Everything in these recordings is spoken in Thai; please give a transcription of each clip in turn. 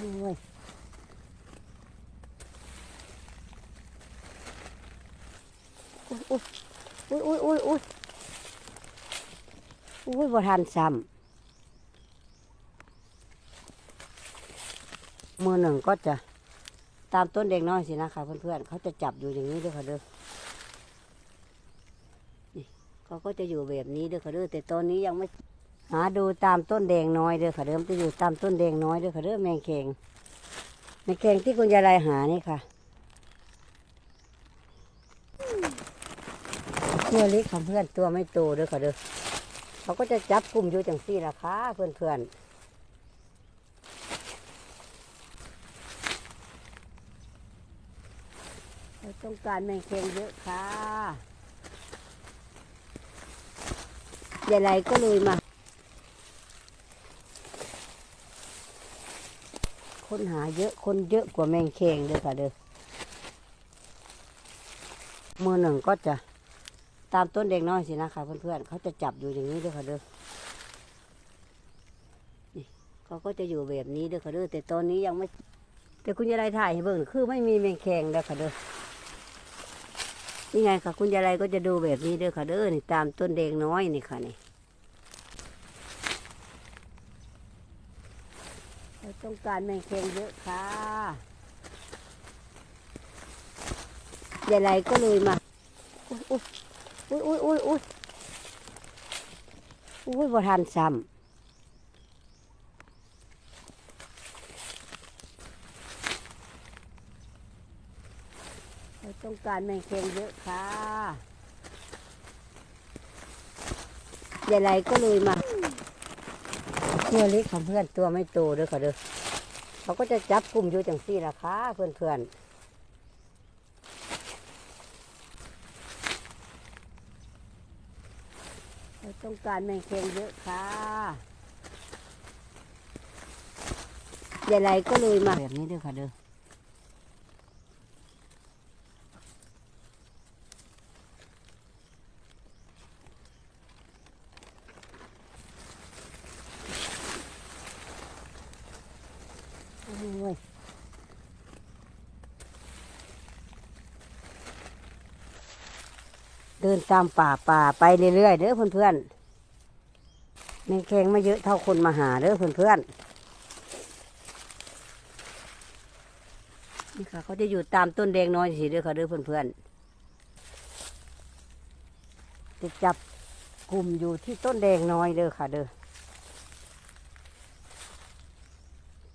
โอ้ยอุ้ยโอ้ยโอ้ยโอ้ยอุ้ยอุ้ยบ่ทันซ้ำมือหนึ่งก็จะตามต้นเด็กน้อยสินะคะเพื่อนๆเขาจะจับอยู่อย่างนี้ด้วยค่ะเด้อนี่เขาก็จะอยู่แบบนี้ด้วยค่ะเด้อแต่ตอนนี้ยังไม่ หาดูตามต้นแดงน้อยเด้อค่ะเดิมจะอยู่ตามต้นแดงน้อยเด้อค่ะเด้อแมงแคงแมงแคงที่คุณยายไรหานี่ค่ะตัวเล็กของเพื่อนตัวไม่โตเด้อค่ะเด้อเขาก็จะจับกลุ่มอยู่จังซี่ละค่ะเพื่อนเพื่อนเราต้องการแมงแคงเยอะค่ะยายไรก็เลยมา คนหาเยอะคนเยอะกว่าแมงเคงเลยค่ะเด้อมือหนึ่งก็จะตามต้นเด็กน้อยสินะคะเพื่อนๆเขาจะจับอยู่อย่างนี้ด้วยค่ะเด้อเขาก็จะอยู่แบบนี้ด้วยค่ะเด้อแต่ตอนนี้ยังไม่ แต่คุณยายไรถ่ายให้เบิ่งคือไม่มีแมงแคงแล้วค่ะเด้อนี่ไงค่ะคุณยายไรก็จะดูแบบนี้เด้อค่ะเด้อนี่ตามต้นแดงน้อยนี่ค่ะนี่ เรา ต้องการแมงแคงเยอะค่ะยายไรก็เลยมา อุ้ยอุ้ยอุ้ยอุ้ยอุ้ยอุ้ยบทันซ้ำเราต้องการแมงแคงเยอะค่ะยายไรก็เลยมา ตัวเล็กของเพื่อนตัวไม่โตเด้อค่ะเด้อ เขาก็จะจับกลุ่มอยู่จังซี่ละค่ะเพื่อนๆเราต้องการแมงเคงเยอะค่ะยายไรก็เลยมาแบบนี้ด้วยค่ะเด้อ เดินตามป่าป่าไปเรื่อยๆเด้อเพื่อนๆแมงแคงไม่เยอะเท่าคนมาหาเด้อเพื่อนๆนี่ค่ะ เขาจะอยู่ตามต้นแดงน้อยสิเด้อค่ะเด้อเพื่อนๆจะจับกลุ่มอยู่ที่ต้นแดงน้อยเด้อค่ะเด้อ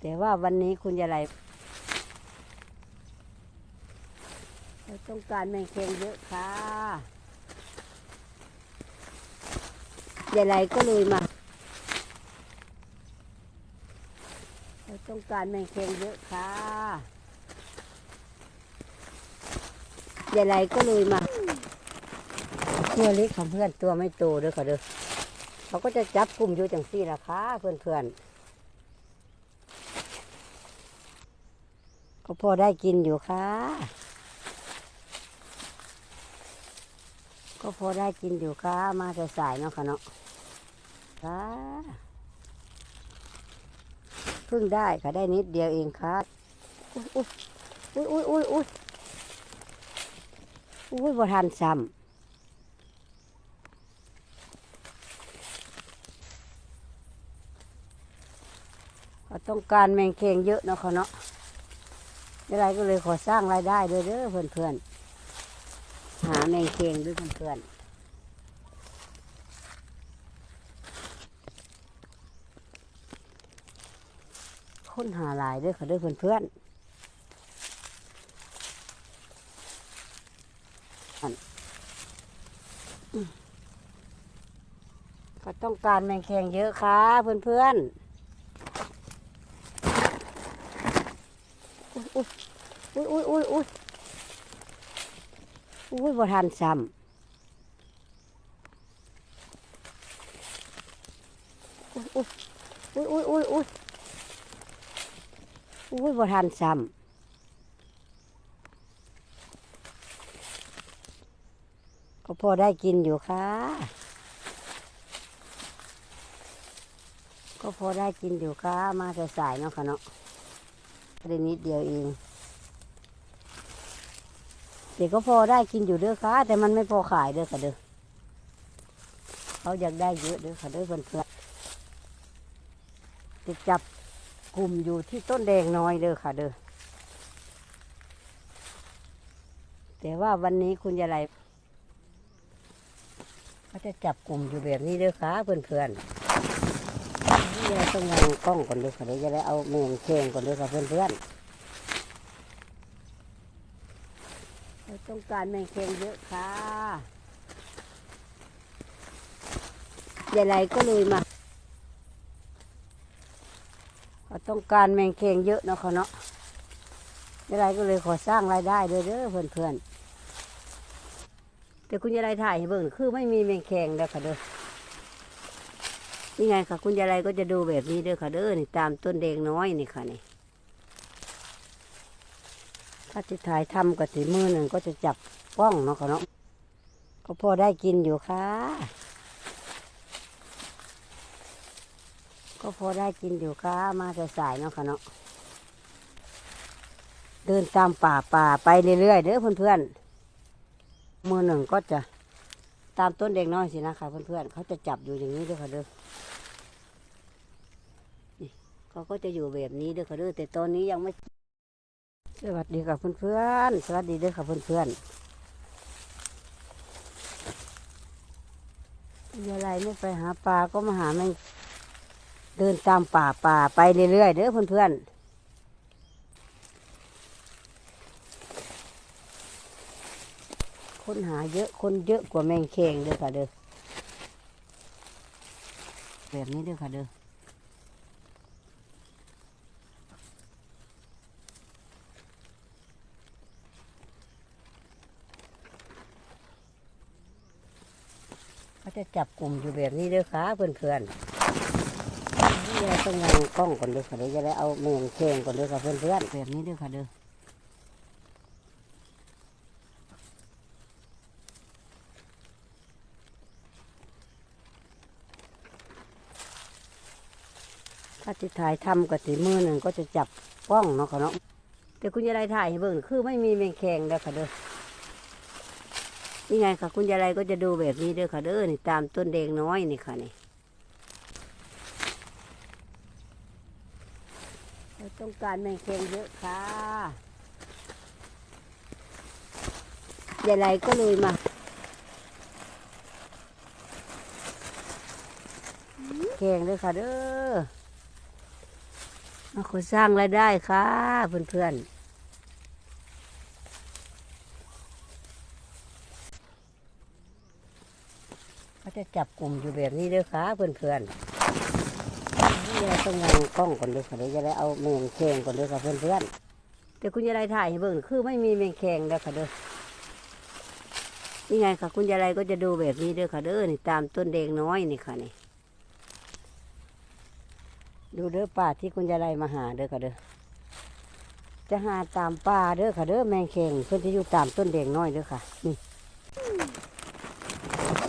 แต่ว่าวันนี้คุณยายไรเราต้องการแมงแคงเยอะค่ะยายไรก็เลยมา เราต้องการแมงแคงเยอะค่ะยายไรก็เลยมาตัวเล็กของเพื่อนตัวไม่โตเด้อค่ะเด้อเขาก็จะจับกลุ่มอยู่จังซี่ล่ะค่ะเพื่อนเพื่อนๆ ก็พอได้กินอยู่ค่ะ ก็พอได้กินอยู่ค่ะ มาสายๆเนาะค่ะเนาะค่ะเพิ่งได้ค่ะได้นิดเดียวเองค่ะอุ้ยอุ้ยอุ้ยอุ้ยอุ้ยอุ้ยบทันซ้ำต้องการแมงเคงเยอะเนาะค่ะเนาะ อะไรก็เลยขอสร้างรายได้ด้วยเด้อเพื่อนเพื่อนๆหาแมงเคงด้วยเพื่อนเพื่อนๆค้นหาหลายด้วยค่ะด้วยเพื่อนเพื่อนๆอันอืมก็ต้องการแมงแคงเยอะค่ะเพื่อนเพื่อนๆ อุ้ย อุ้ยอุ้ยอุ้ยอุ้ยบ่ทันซ้ำอุ้ยอุ้ยอุ้ยอุ้ยอุ้ยอุ้ยบ่ทันซ้ำก็พอได้กินอยู่ค่ะ ก็พอได้กินอยู่ค่ะ มาสายๆเนาะค่ะเนาะได้นิดเดียวเอง เด็กก็พอได้กินอยู่เด้อค่ะ แต่มันไม่พอขายเด้อค่ะเด้อเขาอยากได้เยอะเด้อค่ะเด้อเพื่อนเพื่อนจะจับกลุ่มอยู่ที่ต้นแดงน้อยเด้อค่ะเด้อแต่ว่าวันนี้คุณยายไรเขาจะจับกลุ่มอยู่แบบนี้เด้อค่ะเพื่อนเพื่อนๆนี่เราต้องวางกล้องก่อนเด้อค่ะเดี๋ยวจะได้เอาเมงเคงก่อนเด้อค่ะเพื่อนเพื่อน เราต้องการแมงเคงเยอะค่ะยายไรก็เลยมาเราต้องการแมงเคงเยอะเนาะเขาเนาะยายไรก็เลยขอสร้างรายได้เลยเด้อเพื่อนเพื่อนๆแต่คุณยายไรถ่ายให้เบิ่งคือไม่มีแมงเคงเด้อค่ะเด้อ นี่ไงค่ะ คุณยายไรก็จะดูแบบนี้เด้อค่ะเด้อนี่ตามต้นแดงน้อยนี่ค่ะนี่ ถ้าจะถ่ายทำกับสีมือหนึ่งก็จะจับกล้องเนาะค่ะเนาะก็พอได้กินอยู่ค่ะ ก็พอได้กินอยู่ค่ะ มาสายๆเนาะค่ะเนาะเดินตามป่าป่าไปเรื่อยๆเด้อเพื่อนๆมือหนึ่งก็จะตามต้นเด็กน้อยสินะคะเพื่อนๆเขาจะจับอยู่อย่างนี้เด้อค่ะเด้อนี่เขาก็จะอยู่แบบนี้เด้อค่ะเด้อแต่ตอนนี้ยังไม่ สวัสดีค่ะเพื่อนๆ สวัสดีเด้วยค่ะเพื่อนๆยายไรไม่ไปหาปลาก็มาหาแมงเดินตามป่าป่าไปเรื่อยๆเด้อเพื่อนๆคนหาเยอะคนเยอะกว่าแมงเคงเด้อค่ะเด้อแบบนี้เด้อค่ะเด้อ จะจับกลุ่มอยู่แบบนี้เด้อค่ะเพื่อนๆนี่เราต้องวางกล้องก่อนเด้อค่ะเดี๋ยวจะได้เอาเมงเคงก่อนเด้อค่ะเพื่อนๆแบบนี้เด้อค่ะเด้อถ้าจะถ่ายทำกับสีมือหนึ่งก็จะจับกล้องเนาะค่ะเนาะแต่คุณยายถ่ายให้เบิ่งคือไม่มีแมงแคงเด้อค่ะเด้อ นี่ไงค่ะ คุณยายไรก็จะดูแบบนี้เด้อค่ะเด้อนี่ตามต้นแดงน้อยนี่ค่ะนี่เราต้องการแมงเคงเยอะค่ะยายไรก็เลยมาเคงเด้อค่ะเด้อมาขอสร้างรายได้ค่ะเพื่อนๆ เขา จะจับกลุ่มอยู่แบบนี้เด้อค่ะเพื่อนๆนี่เราต้องวางกล้องก่อนเด้อค่ะเดี๋ยวจะได้เอาเมงแคงก่อนเด้อค่ะเพื่อนๆแต่คุณยายถ่ายให้เบิ่งคือไม่มีเมงแคงเด้อค่ะเด้อนี่ไงค่ะคุณยายก็จะดูแบบนี้เด้อค่ะเด้อนี่ตามต้นแดงน้อยนี่ค่ะนี่ดูเด้อป่าที่คุณยายมาหาเด้อค่ะเด้อจะหาตามป่าเด้อค่ะเด้อแมงแคงเพื่อนที่อยู่ตามต้นแดงน้อยเด้อค่ะนี่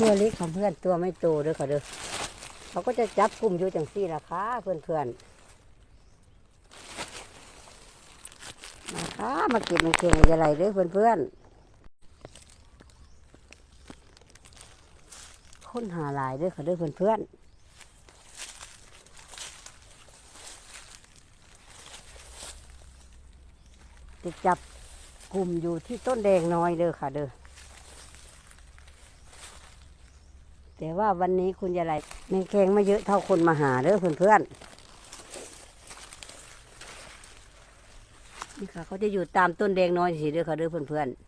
ตัวเล็กของเพื่อนตัวไม่โตเด้อค่ะเด้อเขาก็จะจับกลุ่มอยู่จังซี่ล่ะค่ะเพื่อนเพื่อนมาค่ะมาเก็บมันเก่งอะไรเด้อเพื่อนเพื่อนค้นหาลายเด้อค่ะเด้อเพื่อนเพื่อนจะจับกลุ่มอยู่ที่ต้นแดงน้อยเด้อค่ะเด้อ แต่ว่าวันนี้คุณยายไรแมงแคงไม่เยอะเท่าคนมาหาเด้อเพื่อนๆนี่ค่ะเขาจะอยู่ตามต้นแดงน้อยสิเด้อค่ะเด้อเพื่อนๆ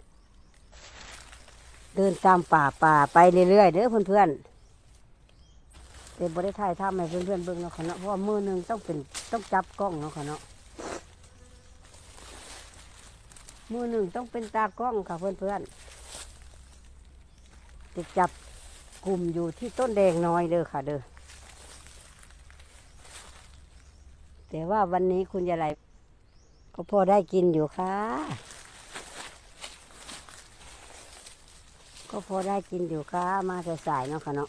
เดินตามป่าป่าไปเรื่อยๆเด้อเพื่อนๆแต่บริถ่ายทำให้เพื่อนเบิ่งเนาะค่ะเนาะเพราะว่ามือหนึ่งต้องเป็นต้องจับกล้องเนาะค่ะเนาะมือหนึ่งต้องเป็นตากล้องค่ะเพื่อนๆจะจับ กลุ่มอยู่ที่ต้นแดงน้อยเด้อค่ะเด้อแต่ว่าวันนี้คุณยายไรก็พอได้กินอยู่ค่ะ ก็พอได้กินอยู่ค่ะ มาสายๆเนาะค่ะเนาะ